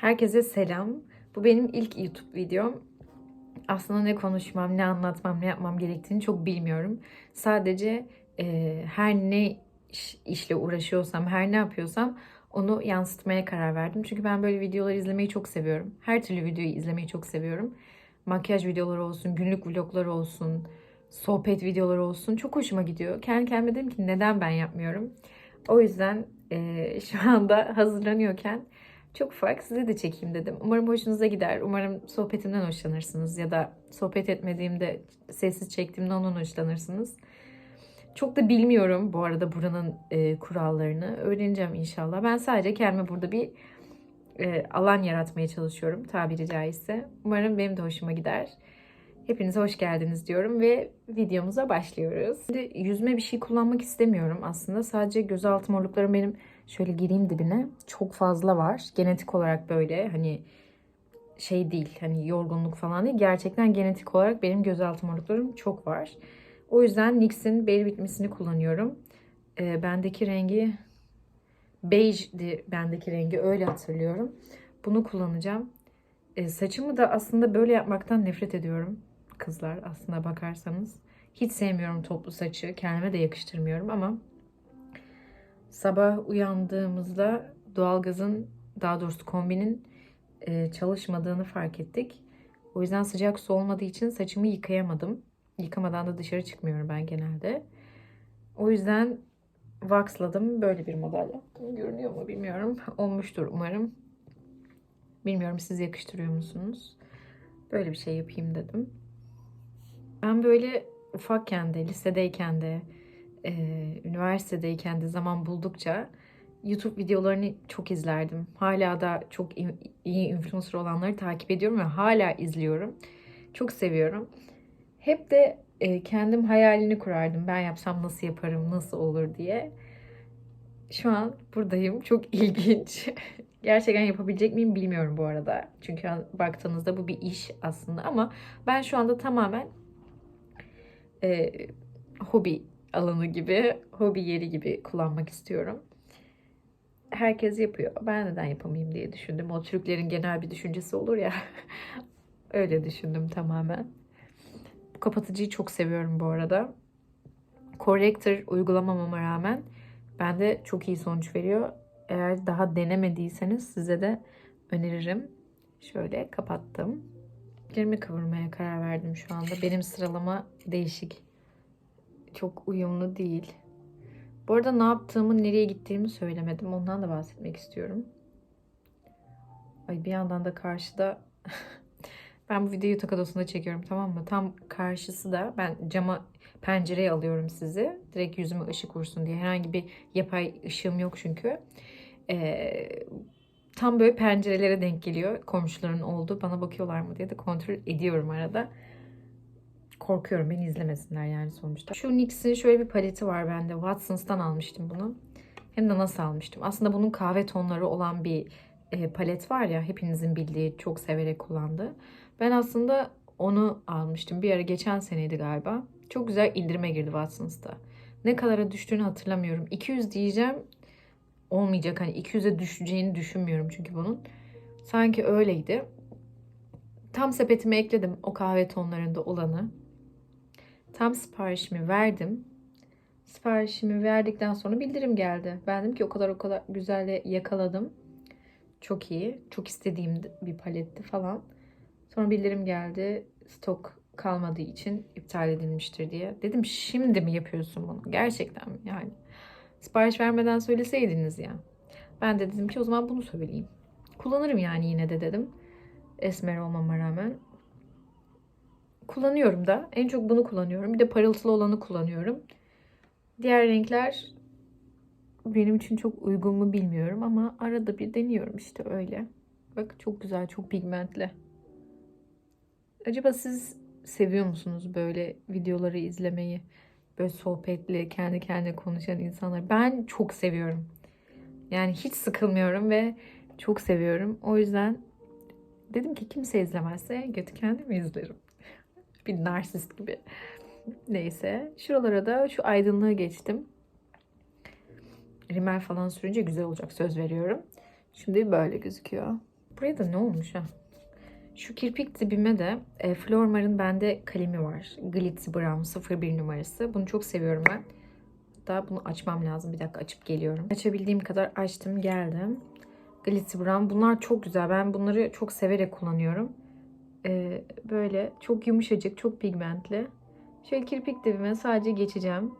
Herkese selam. Bu benim ilk YouTube videom. Aslında ne konuşmam, ne anlatmam, ne yapmam gerektiğini çok bilmiyorum. Sadece e, her ne iş- işle uğraşıyorsam, her ne yapıyorsam onu yansıtmaya karar verdim. Çünkü ben böyle videoları izlemeyi çok seviyorum. Her türlü videoyu izlemeyi çok seviyorum. Makyaj videoları olsun, günlük vlogları olsun, sohbet videoları olsun. Çok hoşuma gidiyor. Kendi kendime dedim ki neden ben yapmıyorum? O yüzden e, şu anda hazırlanıyorken çok ufak size de çekeyim dedim. Umarım hoşunuza gider. Umarım sohbetimden hoşlanırsınız ya da sohbet etmediğimde sessiz çektiğimde ondan hoşlanırsınız. Çok da bilmiyorum bu arada buranın e, kurallarını. Öğreneceğim inşallah. Ben sadece kendime burada bir e, alan yaratmaya çalışıyorum tabiri caizse. Umarım benim de hoşuma gider. Hepinize hoş geldiniz diyorum ve videomuza başlıyoruz. Şimdi yüzme bir şey kullanmak istemiyorum aslında. Sadece gözaltı morluklarım benim şöyle gireyim dibine. Çok fazla var. Genetik olarak böyle hani şey değil hani yorgunluk falan değil. Gerçekten genetik olarak benim gözaltı morluklarım çok var. O yüzden NYX'in Berry bitmesini kullanıyorum. Ee, bendeki rengi bejdi bendeki rengi öyle hatırlıyorum. Bunu kullanacağım. Ee, saçımı da aslında böyle yapmaktan nefret ediyorum kızlar aslında bakarsanız. Hiç sevmiyorum toplu saçı. Kendime de yakıştırmıyorum ama sabah uyandığımızda doğalgazın daha doğrusu kombinin e, çalışmadığını fark ettik. O yüzden sıcak su olmadığı için saçımı yıkayamadım. Yıkamadan da dışarı çıkmıyorum ben genelde. O yüzden waxladım. Böyle bir model yaptım. Görünüyor mu bilmiyorum. Olmuştur umarım. Bilmiyorum siz yakıştırıyor musunuz? Böyle bir şey yapayım dedim. Ben böyle ufakken de, lisedeyken de, e, üniversitedeyken de zaman buldukça YouTube videolarını çok izlerdim. Hala da çok iyi influencer olanları takip ediyorum ve hala izliyorum. Çok seviyorum. Hep de e, kendim hayalini kurardım. Ben yapsam nasıl yaparım, nasıl olur diye. Şu an buradayım. Çok ilginç. Gerçekten yapabilecek miyim bilmiyorum bu arada. Çünkü baktığınızda bu bir iş aslında ama ben şu anda tamamen e, hobi alanı gibi, hobi yeri gibi kullanmak istiyorum. Herkes yapıyor. Ben neden yapamayayım diye düşündüm. O Türklerin genel bir düşüncesi olur ya. Öyle düşündüm tamamen. Bu kapatıcıyı çok seviyorum bu arada. Corrector uygulamamama rağmen bende çok iyi sonuç veriyor. Eğer daha denemediyseniz size de öneririm. Şöyle kapattım. Ellerimi kavurmaya karar verdim şu anda. Benim sıralama değişik. Çok uyumlu değil. Bu arada ne yaptığımı, nereye gittiğimi söylemedim. Ondan da bahsetmek istiyorum. Ay bir yandan da karşıda ben bu videoyu yatak odasında çekiyorum tamam mı? Tam karşısı da ben cama pencereye alıyorum sizi. Direkt yüzüme ışık vursun diye. Herhangi bir yapay ışığım yok çünkü. Ee, tam böyle pencerelere denk geliyor. Komşuların olduğu. Bana bakıyorlar mı diye de kontrol ediyorum arada. Korkuyorum beni izlemesinler yani sonuçta. Şu NYX'in şöyle bir paleti var bende. Watsons'tan almıştım bunu. Hem de nasıl almıştım. Aslında bunun kahve tonları olan bir e, palet var ya hepinizin bildiği çok severek kullandığı. Ben aslında onu almıştım. Bir ara geçen seneydi galiba. Çok güzel indirime girdi Watsons'ta. Ne kadara düştüğünü hatırlamıyorum. 200 diyeceğim. Olmayacak hani 200'e düşeceğini düşünmüyorum çünkü bunun. Sanki öyleydi. Tam sepetime ekledim o kahve tonlarında olanı. Tam siparişimi verdim. Siparişimi verdikten sonra bildirim geldi. Ben dedim ki o kadar o kadar güzel yakaladım. Çok iyi. Çok istediğim bir paletti falan. Sonra bildirim geldi. Stok kalmadığı için iptal edilmiştir diye. Dedim şimdi mi yapıyorsun bunu? Gerçekten mi? Yani sipariş vermeden söyleseydiniz ya. Ben de dedim ki o zaman bunu söyleyeyim. Kullanırım yani yine de dedim. Esmer olmama rağmen. Kullanıyorum da. En çok bunu kullanıyorum. Bir de parıltılı olanı kullanıyorum. Diğer renkler benim için çok uygun mu bilmiyorum ama arada bir deniyorum işte öyle. Bak çok güzel, çok pigmentli. Acaba siz seviyor musunuz böyle videoları izlemeyi? Böyle sohbetli, kendi kendine konuşan insanlar. Ben çok seviyorum. Yani hiç sıkılmıyorum ve çok seviyorum. O yüzden dedim ki kimse izlemezse götü kendimi izlerim. Bir narsist gibi. Neyse. Şuralara da şu aydınlığı geçtim. Rimel falan sürünce güzel olacak söz veriyorum. Şimdi böyle gözüküyor. Buraya da ne olmuş ha? Şu kirpik dibime de e, Flormar'ın bende kalemi var. Glitzy Brown 01 numarası. Bunu çok seviyorum ben. Hatta bunu açmam lazım. Bir dakika açıp geliyorum. Açabildiğim kadar açtım geldim. Glitzy Brown. Bunlar çok güzel. Ben bunları çok severek kullanıyorum. E, böyle çok yumuşacık, çok pigmentli. Şöyle kirpik dibime sadece geçeceğim.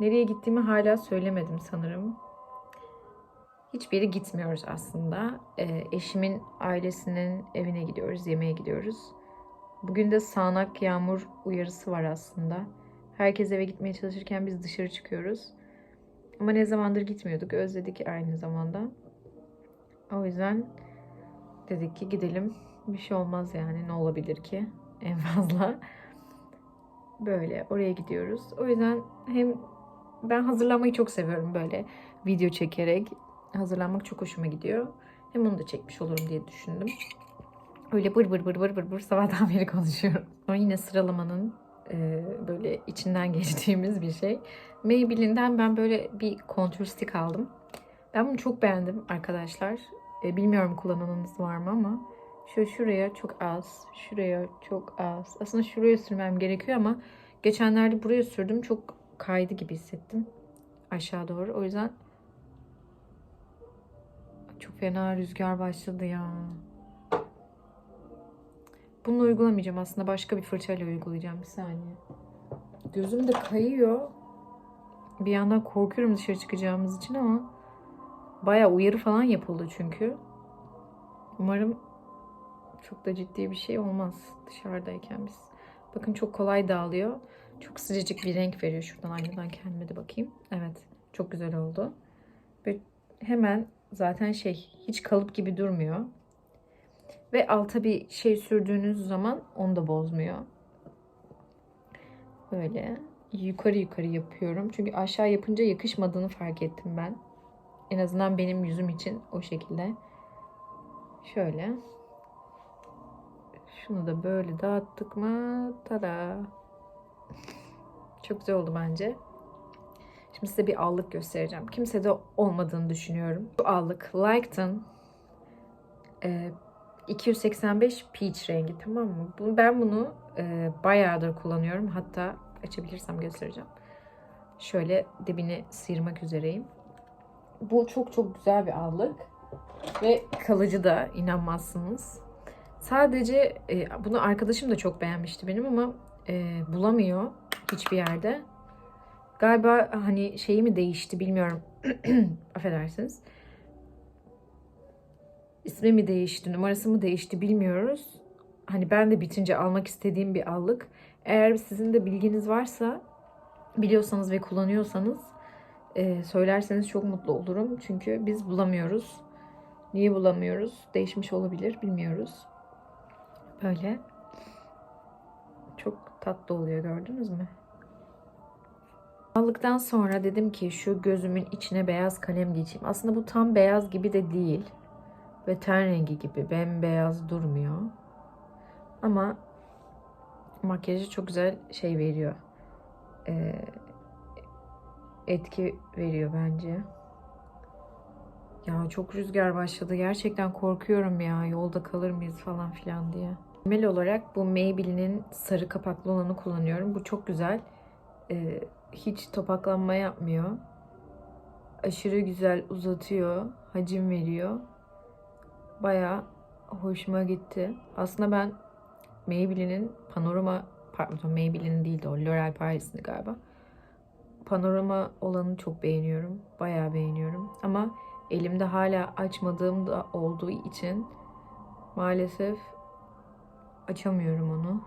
Nereye gittiğimi hala söylemedim sanırım. Hiçbir yere gitmiyoruz aslında. Ee, eşimin ailesinin evine gidiyoruz, yemeğe gidiyoruz. Bugün de sağanak yağmur uyarısı var aslında. Herkes eve gitmeye çalışırken biz dışarı çıkıyoruz. Ama ne zamandır gitmiyorduk, özledik aynı zamanda. O yüzden dedik ki gidelim. Bir şey olmaz yani ne olabilir ki en fazla. Böyle oraya gidiyoruz. O yüzden hem ben hazırlanmayı çok seviyorum böyle video çekerek. Hazırlanmak çok hoşuma gidiyor. Hem onu da çekmiş olurum diye düşündüm. Öyle bır bır bır bır bır bır sabahtan beri konuşuyorum. Sonra yine sıralamanın e, böyle içinden geçtiğimiz bir şey. Maybelline'den ben böyle bir kontür stick aldım. Ben bunu çok beğendim arkadaşlar. E, bilmiyorum kullananınız var mı ama şöyle şuraya çok az, şuraya çok az. Aslında şuraya sürmem gerekiyor ama geçenlerde buraya sürdüm. Çok kaydı gibi hissettim aşağı doğru. O yüzden çok fena rüzgar başladı ya. Bunu uygulamayacağım aslında. Başka bir fırçayla uygulayacağım. Bir saniye. Gözüm de kayıyor. Bir yandan korkuyorum dışarı çıkacağımız için ama baya uyarı falan yapıldı çünkü. Umarım çok da ciddi bir şey olmaz dışarıdayken biz. Bakın çok kolay dağılıyor. Çok sıcacık bir renk veriyor. Şuradan aynadan kendime de bakayım. Evet. Çok güzel oldu. Ve hemen zaten şey hiç kalıp gibi durmuyor. Ve alta bir şey sürdüğünüz zaman onu da bozmuyor. Böyle yukarı yukarı yapıyorum. Çünkü aşağı yapınca yakışmadığını fark ettim ben. En azından benim yüzüm için o şekilde. Şöyle. Şunu da böyle dağıttık mı? Tada. Çok güzel oldu bence. Şimdi size bir allık göstereceğim. Kimsede olmadığını düşünüyorum. Bu allık Like'tan e, 285 peach rengi tamam mı? Bu, ben bunu e, bayağıdır kullanıyorum. Hatta açabilirsem göstereceğim. Şöyle dibini sıyırmak üzereyim. Bu çok çok güzel bir allık. Ve kalıcı da inanmazsınız. Sadece e, bunu arkadaşım da çok beğenmişti benim ama e, bulamıyor hiçbir yerde. Galiba hani şeyi mi değişti bilmiyorum. Affedersiniz. İsmi mi değişti, numarası mı değişti bilmiyoruz. Hani ben de bitince almak istediğim bir allık. Eğer sizin de bilginiz varsa, biliyorsanız ve kullanıyorsanız e, söylerseniz çok mutlu olurum. Çünkü biz bulamıyoruz. Niye bulamıyoruz? Değişmiş olabilir, bilmiyoruz. Böyle. Çok tatlı oluyor gördünüz mü? Aldıktan sonra dedim ki şu gözümün içine beyaz kalem geçeyim. Aslında bu tam beyaz gibi de değil. Ve ten rengi gibi bembeyaz durmuyor. Ama makyajı çok güzel şey veriyor. Ee, etki veriyor bence. Ya çok rüzgar başladı. Gerçekten korkuyorum ya. Yolda kalır mıyız falan filan diye. Temel olarak bu Maybelline'in sarı kapaklı olanı kullanıyorum. Bu çok güzel. Ee, hiç topaklanma yapmıyor. Aşırı güzel uzatıyor. Hacim veriyor. Baya hoşuma gitti. Aslında ben Maybelline'in panorama pardon Maybelline'in değil de o L'Oreal Paris'indi galiba. Panorama olanı çok beğeniyorum. Bayağı beğeniyorum. Ama elimde hala açmadığım da olduğu için maalesef açamıyorum onu.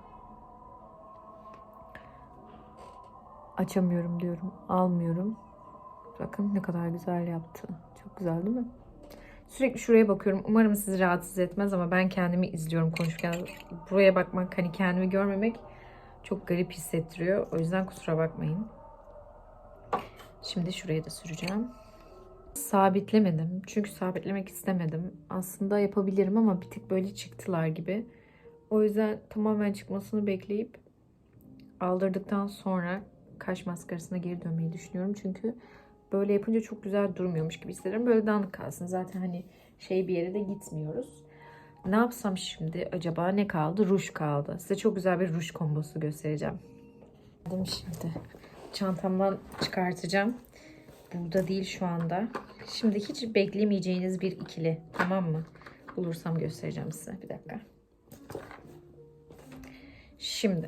Açamıyorum diyorum. Almıyorum. Bakın ne kadar güzel yaptı. Çok güzel değil mi? Sürekli şuraya bakıyorum. Umarım sizi rahatsız etmez ama ben kendimi izliyorum konuşurken. Buraya bakmak, hani kendimi görmemek çok garip hissettiriyor. O yüzden kusura bakmayın. Şimdi şuraya da süreceğim. Sabitlemedim. Çünkü sabitlemek istemedim. Aslında yapabilirim ama bir tık böyle çıktılar gibi. O yüzden tamamen çıkmasını bekleyip aldırdıktan sonra kaş maskarasına geri dönmeyi düşünüyorum. Çünkü böyle yapınca çok güzel durmuyormuş gibi hissederim. Böyle dağınık kalsın. Zaten hani şey bir yere de gitmiyoruz. Ne yapsam şimdi acaba ne kaldı? Ruj kaldı. Size çok güzel bir ruj kombosu göstereceğim. Aldım şimdi. Çantamdan çıkartacağım. Burada değil şu anda. Şimdi hiç beklemeyeceğiniz bir ikili. Tamam mı? Bulursam göstereceğim size. Bir dakika. Şimdi.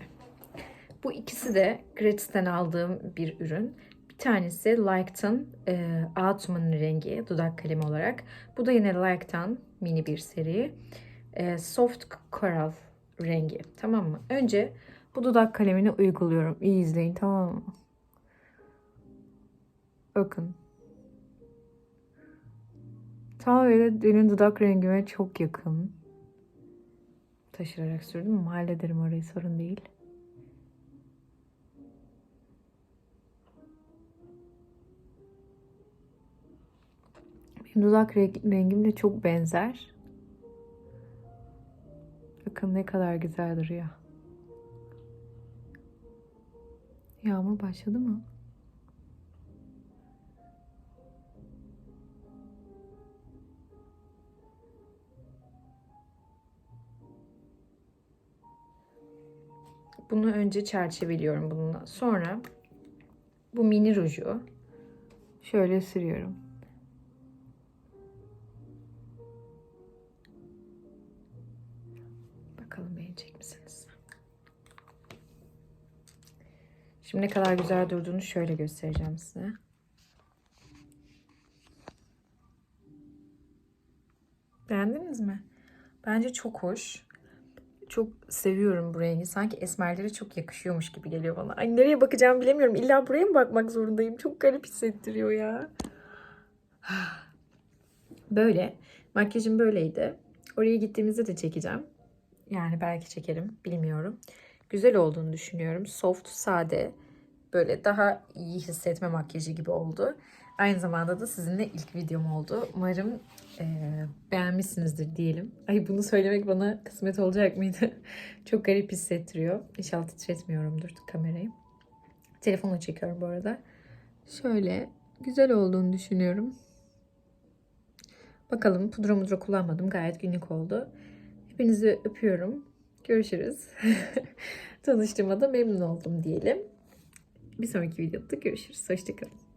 Bu ikisi de Gratis'ten aldığım bir ürün. Bir tanesi Like'tan e, Autumn rengi dudak kalemi olarak. Bu da yine Like'tan mini bir seri. E, Soft Coral rengi. Tamam mı? Önce bu dudak kalemini uyguluyorum. İyi izleyin tamam mı? Bakın. Tam öyle benim dudak rengime çok yakın. Taşırarak sürdüm ama hallederim orayı sorun değil. Benim dudak rengim de çok benzer. Bakın ne kadar güzel duruyor. Yağmur başladı mı? Bunu önce çerçeveliyorum bununla. Sonra bu mini ruju şöyle sürüyorum. Bakalım beğenecek misiniz? Şimdi ne kadar güzel durduğunu şöyle göstereceğim size. Beğendiniz mi? Bence çok hoş. Çok seviyorum bu rengi. Sanki esmerlere çok yakışıyormuş gibi geliyor bana. Ay nereye bakacağım bilemiyorum. İlla buraya mı bakmak zorundayım? Çok garip hissettiriyor ya. Böyle. Makyajım böyleydi. Oraya gittiğimizde de çekeceğim. Yani belki çekerim. Bilmiyorum. Güzel olduğunu düşünüyorum. Soft, sade. Böyle daha iyi hissetme makyajı gibi oldu. Aynı zamanda da sizinle ilk videom oldu. Umarım eee, beğenmişsinizdir diyelim. Ay bunu söylemek bana kısmet olacak mıydı? Çok garip hissettiriyor. İnşallah titretmiyorumdur kamerayı. Telefonla çekiyorum bu arada. Şöyle güzel olduğunu düşünüyorum. Bakalım pudra mudra kullanmadım. Gayet günlük oldu. Hepinizi öpüyorum. Görüşürüz. Tanıştığıma da memnun oldum diyelim. Bir sonraki videoda görüşürüz. Hoşçakalın.